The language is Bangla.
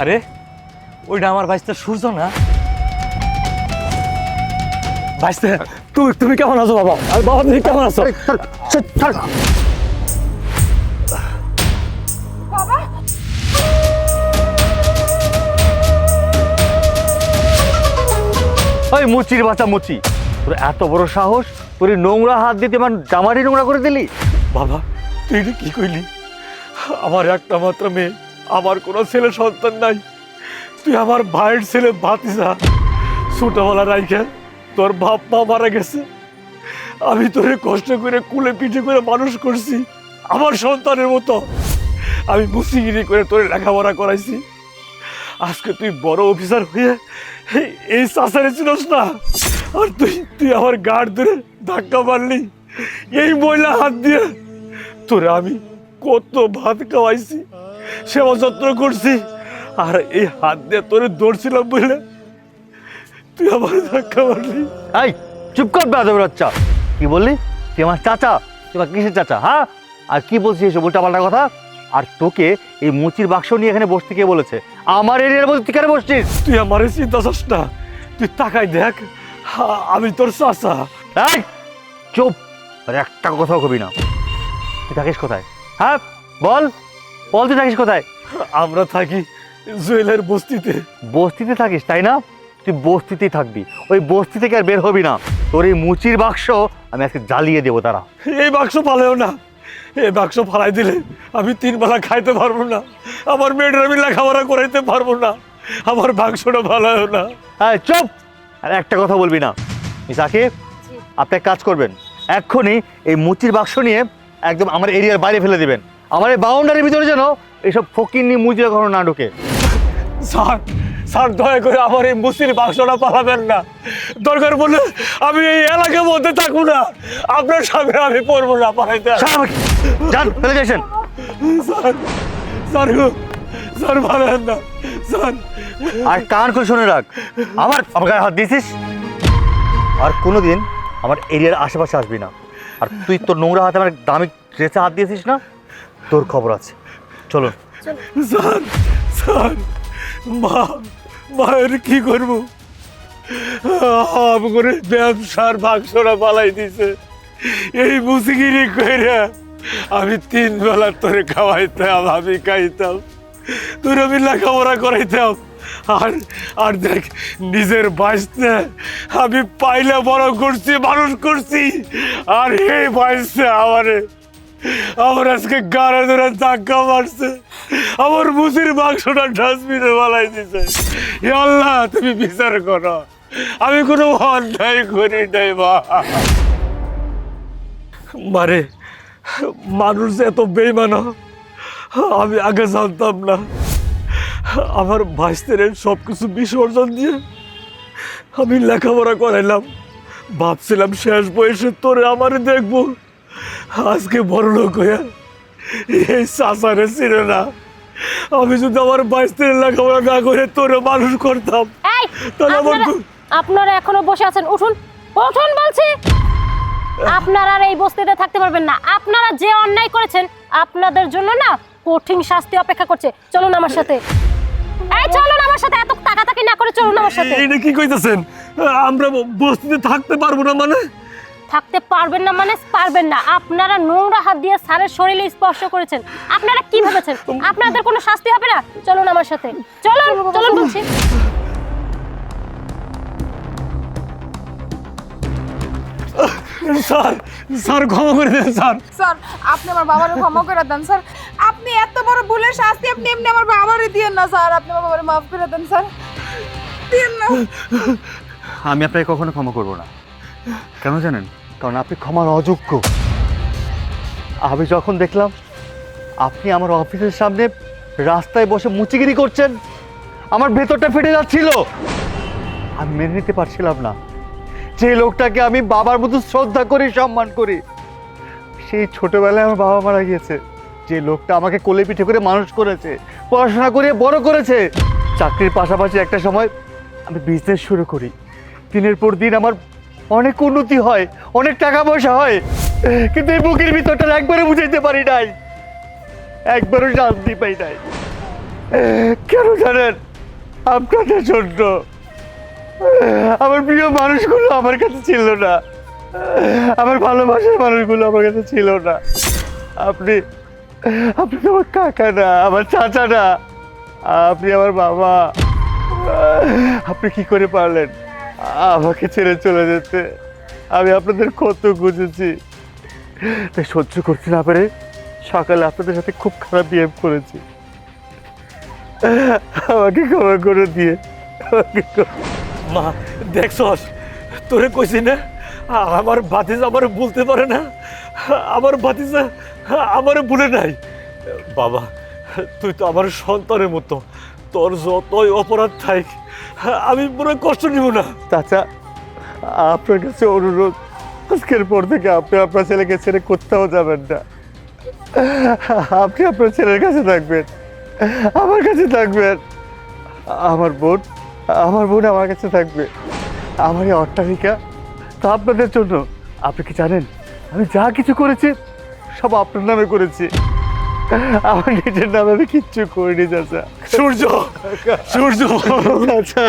আরে ওইটা আমার বাইসতে সূর্য না? বাইসতে তুমি তুমি কেমন আছো বাবা? আর বাবা তুমি কেমন আছো? ওই মুচির বাচ্চা মুচি তোর এত বড় সাহস? তোর নোংরা হাত দিয়ে তুই আমার জামাটি নোংরা করে দিলি? বাবা তুই কি কইলি? আমার একটা মাত্র মেয়ে। আমার কোনো ছেলে সন্তান নাই। তুই আমার ভাইয়ের ছেলে ভাতিজা। ছোটবেলা রাইখে তোর বাপ মা মারা গেছে। আমি তোরে কষ্ট করে কুলে পিঠে করে মানুষ করছি, আমার সন্তানের মতো। আমি মুসিগিরি করে তোরে লেখাপড়া করাইছি। আজকে তুই বড় অফিসার হয়ে এই- চাষারে ছিলস না। আর তুই তুই আমার গাড় ধরে ধাক্কা মারলি। এই ময়লা হাত দিয়ে তোরে আমি কত ভাত খাওয়াইছি। সেবা যত্ন করছি। আর এই হাত দিয়ে তোরে দৌড়ছিলাম বলে তুই আমার ধাক্কা মারলি। এই চুপ কর বেয়াদবের বাচ্চা কি বললি? তুই আমার চাচা? তুই আমার কিসের চাচা হ্যাঁ? আর কি বলছিস এসব উল্টাপাল্টা কথা? আর তোকে এই মুচির বাক্স নিয়ে এখানে বসতে কে বলেছে? আমার এরিয়ার মধ্যে তুই কেন বসছিস? তুই আমার চিন্তা চাস না। তুই তাকাই দেখ আমি তোর চাষা এই চুপ। আর একটা কথাও কবি না। তুই থাকিস কোথায়? হ্যাঁ বল। বল তুই থাকিস কোথায়? আমরা থাকি জুয়েলের বস্তিতে। বস্তিতে থাকিস তাই না? তুই বস্তিতেই থাকবি। ওই বস্তি থেকে আর বের হবি না। তোর এই মুচির বাক্স আমি আজকে জ্বালিয়ে দেবো তারা এই বাক্স ফালাইও না। এই বাক্স ফালাই দিলে আমি তিন বেলা খাইতে পারব না। আমার মেয়েটার আমি লেখাপড়া করাইতে পারব না। আমার বাক্সটা ফালাইও না। হ্যাঁ চুপ! আর একটা কথা বলবি না। মিসাকে আপনি এক কাজ করবেন। এক্ষুনি এই মুচির বাক্স নিয়ে একদম আমার এরিয়ার বাইরে ফেলে দিবেন। আমার এই বাউন্ডারির ভিতরে যেন এইসব ফকির নিয়ে মুচিরা কখনো না ঢোকে। স্যার স্যার দয়া করে আমার এই মুসির বাক্সটা পালাবেন না। দরকার বলে আমি এই এলাকার মধ্যে থাকব না। আপনার সামনে আমি পড়ব না পালাইতে। যান ফেলে যাইছেন স্যার স্যার স্যার পালাবেন না। স্যার। আর কান করে শুনে রাখ। আমার আমার গায়ে হাত দিয়েছিস? আর কোনোদিন আমার এরিয়ার আশেপাশে আসবি না। আর তুই তোর নোংরা হাতে আমার দামি ড্রেসে হাত দিয়েছিস না? তোর খবর আছে। চলো। স্যার স্যার মা, মায়ের কি করব? করে ব্যবসার বাক্সরা পালাই দিছে। এই মুসিগিরি কইরা আমি তিন বেলা তোরে খাওয়াইতাম, আমি খাইতাম। তোর আমি লেখাপড়া করাইতাম। আর আর দেখ, নিজের বাঁচতে আমি পাইলে বড় করছি, মানুষ করছি। আর এই বাঁচতে আমারে আমার আজকে গাড়ে ধরে ধাক্কা মারছে। আমার মুসির বাক্সটা ডাস্টবিনে বালাই দিছে। আল্লাহ, তুমি বিচার করো। আমি কোনো অন্যায় করি নাই, মা। মারে, মানুষ এত বেইমান আমি আগে জানতাম না। আমার ভাইস্তের সব কিছু বিসর্জন দিয়ে। আমি লেখাপড়া করাইলাম। ভাবছিলাম শেষ বয়সে তোরে আমারে দেখব। আজকে বড় লোক হইয়া এই চাষারে ছিল না। আমি যদি আমার বাইস্তের লেখাপড়া না করে তোরে মানুষ করতাম তাহলে আমার আপনারা এখনও বসে আছেন উঠুন। উঠুন বলছি। আপনারা আর এই বস্তিতে থাকতে পারবেন না। আপনারা যে অন্যায় করেছেন আপনাদের জন্য না কঠিন শাস্তি অপেক্ষা করছে। চলুন আমার সাথে। এই চলুন আমার সাথে। এত তাকাতাকি না করে চলুন আমার সাথে। এইটা কি কইতাছেন? আমরা বস্তিতে থাকতে পারব না মানে? থাকতে পারবেন না মানে পারবেন না। আপনারা নোংরা হাত দিয়ে স্যারের শরীরে স্পর্শ করেছেন। আপনারা কি ভেবেছেন? আপনাদের কোনো শাস্তি হবে না? চলুন আমার সাথে। চলুন চলুন বলছি। স্যার স্যার ক্ষমা করে দেন স্যার। স্যার আপনি আমার বাবারে ক্ষমা করে দেন স্যার। আপনি এত বড় ভুলের শাস্তি আপনি এমনি আমার বাবারে দিয়েন না স্যার। আপনি আমার বাবারে মাফ করে দেন স্যার। না। আমি আপনাকে কখনো ক্ষমা করব না। কেন জানেন? কারণ আপনি ক্ষমার অযোগ্য। আমি যখন দেখলাম আপনি আমার অফিসের সামনে রাস্তায় বসে মুচিগিরি করছেন, আমার ভেতরটা ফেটে যাচ্ছিল। আমি মেনে নিতে পারছিলাম না। যে লোকটাকে আমি বাবার মতো শ্রদ্ধা করি, সম্মান করি, সেই ছোটবেলায় আমার বাবা মারা গিয়েছে। যে লোকটা আমাকে কোলে পিঠে করে মানুষ করেছে, পড়াশোনা করে বড় করেছে। চাকরির পাশাপাশি একটা সময় আমি বিজনেস শুরু করি। দিনের পর দিন আমার অনেক উন্নতি হয়, অনেক টাকা পয়সা হয়, কিন্তু এই বুকের ভিতরটা একবারও বুঝাইতে পারি নাই। একবারও শান্তি পাই নাই। কেন জানেন? আপনাদের জন্য। আমার প্রিয় মানুষগুলো আমার কাছে ছিল না। আমার ভালোবাসার মানুষগুলো আমার কাছে ছিল না। আপনি আপনি তো আমার কাকা না, আমার চাচা না। আপনি আমার বাবা। আপনি কি করে পারলেন? আমাকে ছেড়ে চলে যেতে। আমি আপনাদের কত বুঝেছি তাই সহ্য করতে না পেরে সকালে আপনাদের সাথে খুব খারাপ বিহেভ করেছি। আমাকে ক্ষমা করে দিয়ে। মা দেখছস তোরে কইছি না, আমার ভাতিজা আমার বলতে পারে না। আমার ভাতিজা আমার ভুলে নাই। বাবা, তুই তো আমার সন্তানের মতো। তোর যতই অপরাধ থাক, আমি পুরো কষ্ট নিব না। চাচা, আপনার কাছে অনুরোধ, আজকের পর থেকে আপনি আপনার ছেলেকে ছেড়ে কোথাও যাবেন না। আপনি আপনার ছেলের কাছে থাকবেন, আমার কাছে থাকবেন। আমার বোন আমার বোন আমার কাছে থাকবে। আমার এই অট্টালিকা, তা আপনাদের জন্য। আপনি কি জানেন, আমি যা কিছু করেছি, সব আপনার নামে করেছি। আমার নিজের নামে আমি কিচ্ছু করিনি চাচা। সূর্য! সূর্য! চাচা